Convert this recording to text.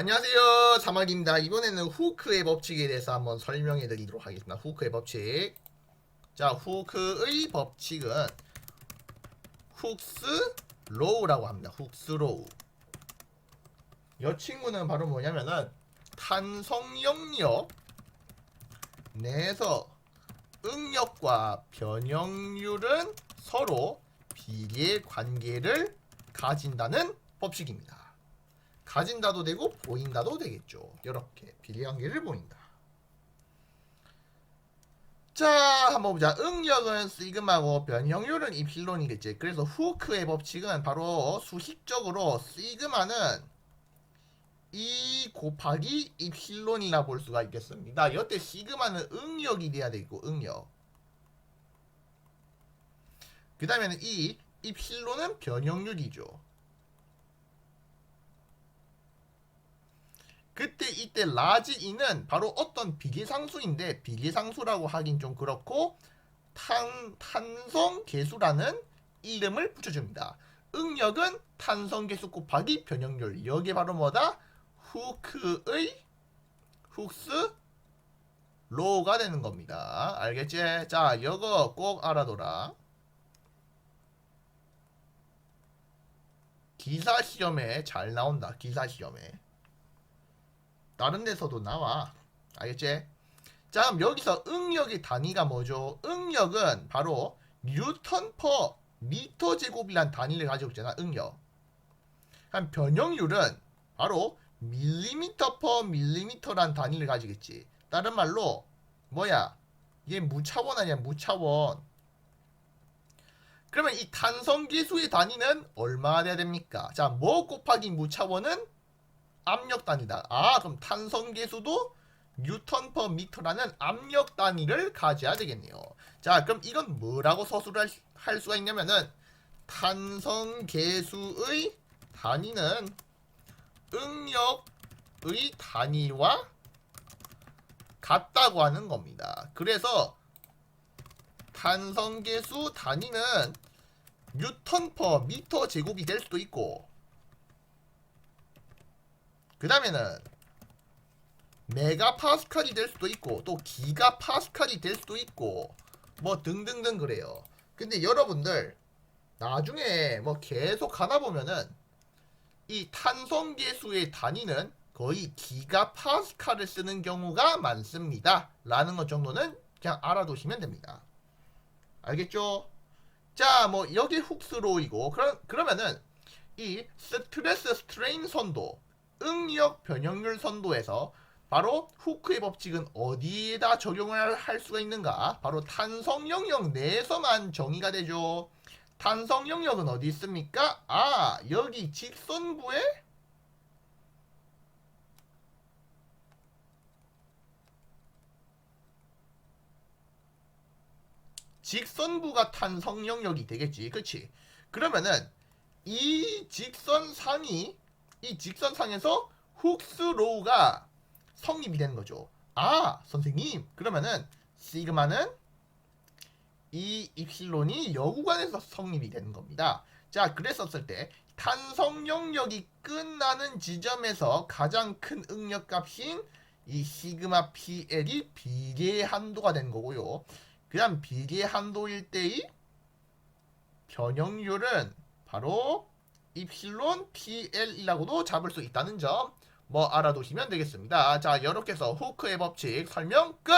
안녕하세요. 사막입니다. 이번에는 후크의 법칙에 대해서 한번 설명해 드리도록 하겠습니다. 후크의 법칙. 자 후크의 법칙은 훅스 로우라고 합니다. 훅스 로우. 이 친구는 바로 뭐냐면은 탄성 영역 내에서 응력과 변형률은 서로 비례 관계를 가진다는 법칙입니다. 가진다도 되고 보인다도 되겠죠. 이렇게 비례관계를 보인다. 자, 한번 보자. 응력은 시그마고 변형률은 이필론이겠지. 그래서 후크의 법칙은 바로 수식적으로 시그마는 이 곱하기 이필론이라 볼 수가 있겠습니다. 이때 시그마는 응력이 돼야 되고 응력. 그 다음에는 이 이필론은 변형률이죠. 그때 이때 라지 이는 바로 어떤 비계상수인데 비계상수라고 하긴 좀 그렇고 탄 탄성 계수라는 이름을 붙여줍니다. 응력은 탄성 계수 곱하기 변형률. 여기 바로 뭐다? 후크의 훅스 로가 되는 겁니다. 알겠지? 자, 이거 꼭 알아둬라. 기사 시험에 잘 나온다. 기사 시험에. 다른 데서도 나와. 알겠지? 자, 그럼 여기서 응력의 단위가 뭐죠? 응력은 바로 뉴턴 퍼 미터 제곱이란 단위를 가지고 있잖아. 응력. 그럼 변형률은 바로 밀리미터 퍼 밀리미터란 단위를 가지겠지. 다른 말로 뭐야? 이게 무차원 아니야? 무차원. 그러면 이 탄성 계수의 단위는 얼마나 돼야 됩니까? 자, 뭐 곱하기 무차원은 압력 단위다. 아, 그럼 탄성 계수도 뉴턴 퍼 미터라는 압력 단위를 가져야 되겠네요. 자, 그럼 이건 뭐라고 서술을 할, 수가 있냐면은 탄성 계수의 단위는 응력의 단위와 같다고 하는 겁니다. 그래서 탄성계수 단위는 뉴턴 퍼 미터 제곱이 될 수도 있고 그 다음에는 메가 파스칼이 될 수도 있고 또 기가 파스칼이 될 수도 있고 뭐 등등등 그래요. 근데 여러분들 나중에 뭐 계속 가다 보면은 이 탄성계수의 단위는 거의 기가 파스칼을 쓰는 경우가 많습니다. 라는 것 정도는 그냥 알아두시면 됩니다. 알겠죠? 자, 뭐 여기 훅스로이고 그러, 그러면은 이 스트레스 스트레인 선도, 응력 변형률 선도에서 바로 후크의 법칙은 어디에다 적용을 할 수가 있는가? 바로 탄성 영역 내에서만 정의가 되죠. 탄성 영역은 어디 있습니까? 아, 여기 직선부에 직선부가 탄성 영역이 되겠지. 그치? 그러면은 이 직선 상이 이 직선상에서 훅스 로우가 성립이 되는 거죠. 아, 선생님. 그러면은 시그마는 이 입실론이 여구간에서 성립이 되는 겁니다. 자, 그랬었을 때 탄성 영역이 끝나는 지점에서 가장 큰 응력 값인 이 시그마 PL이 비례 한도가 되는 거고요. 그다음 비례 한도일 때의 변형률은 바로 입실론 PL이라고도 잡을 수 있다는 점 뭐 알아두시면 되겠습니다. 자, 해서 후크의 법칙 설명 끝!